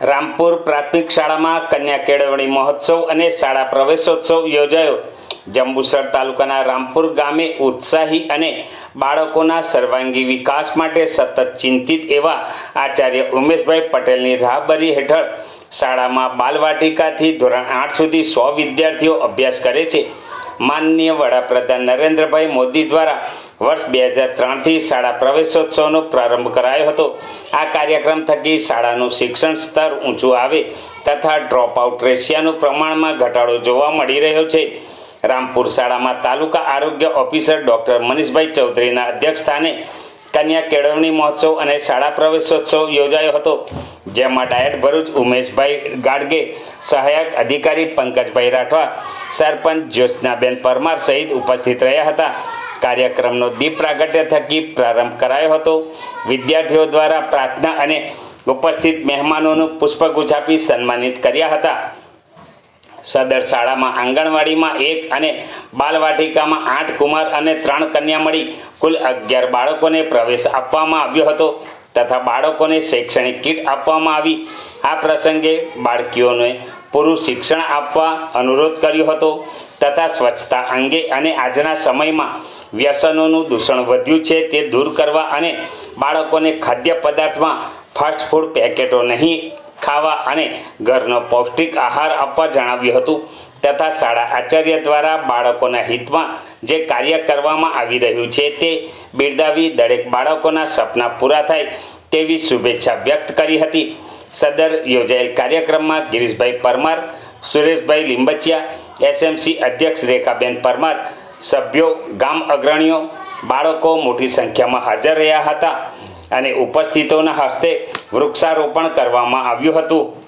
રામપુર પ્રાથમિક શાળામાં કન્યા કેળવણી મહોત્સવ અને શાળા પ્રવેશોત્સવ યોજાયો. જંબુસર તાલુકાના રામપુર ગામે ઉત્સાહી અને બાળકોના સર્વાંગી વિકાસ માટે સતત ચિંતિત એવા આચાર્ય ઉમેશભાઈ પટેલની રાહબરી હેઠળ શાળામાં બાલવાટિકાથી ધોરણ આઠ સુધી સો વિદ્યાર્થીઓ અભ્યાસ કરે છે. માનનીય વડાપ્રધાન નરેન્દ્રભાઈ મોદી દ્વારા વર્ષ બે હજાર ત્રણથી શાળા પ્રવેશોત્સવનો પ્રારંભ કરાયો હતો. આ કાર્યક્રમ થકી શાળાનું શિક્ષણ સ્તર ઊંચું આવે તથા ડ્રોપઆઉટ રેશિયાનું પ્રમાણમાં ઘટાડો જોવા મળી રહ્યો છે. રામપુર શાળામાં તાલુકા આરોગ્ય ઓફિસર ડૉક્ટર મનીષભાઈ ચૌધરીના અધ્યક્ષસ્થાને કન્યા કેળવણી મહોત્સવ અને શાળા પ્રવેશોત્સવ યોજાયો હતો. જેમાં ડાયટ ભરૂચ ઉમેશભાઈ ગાડગે, સહાયક અધિકારી પંકજભાઈ રાઠવા, સરપંચ જ્યોત્સનાબેન પરમાર સહિત ઉપસ્થિત રહ્યા હતા. કાર્યક્રમનો દીપ પ્રાગટ્ય થકી પ્રારંભ કરાયો હતો. વિદ્યાર્થીઓ દ્વારા પ્રાર્થના અને ઉપસ્થિત મહેમાનોનું પુષ્પગુચ્છ આપી સન્માનિત કર્યા હતા. સદર શાળામાં આંગણવાડીમાં એક અને બાલવાટિકામાં આઠ કુમાર અને ત્રણ કન્યા મળી કુલ અગિયાર બાળકોને પ્રવેશ આપવામાં આવ્યો હતો તથા બાળકોને શૈક્ષણિક કીટ આપવામાં આવી. આ પ્રસંગે બાળકીઓને પૂરું શિક્ષણ આપવા અનુરોધ કર્યો હતો તથા સ્વચ્છતા અંગે અને આજના સમયમાં વ્યસનોનું દૂષણ વધ્યું છે, તે દૂર કરવા અને બાળકોને ખાદ્ય પદાર્થમાં ફાસ્ટ ફૂડ પેકેટો નહીં ખાવા અને ઘરનો પૌષ્ટિક આહાર આપવા જણાવ્યું હતું. તથા શાળા આચાર્ય દ્વારા બાળકોના હિતમાં જે કાર્ય કરવામાં આવી રહ્યું છે, તે બિરદાવી દરેક બાળકોના સપના પૂરા થાય તેવી શુભેચ્છા વ્યક્ત કરી હતી. સદર યોજાયેલ કાર્યક્રમમાં ગિરીશભાઈ પરમાર, સુરેશભાઈ લીંબચિયા, એસએમસી અધ્યક્ષ રેખાબેન પરમાર સભ્યો, ગામ અગ્રણીઓ, બાળકો મોટી સંખ્યામાં હાજર રહ્યા હતા અને ઉપસ્થિતોના હસ્તે વૃક્ષારોપણ કરવામાં આવ્યું હતું.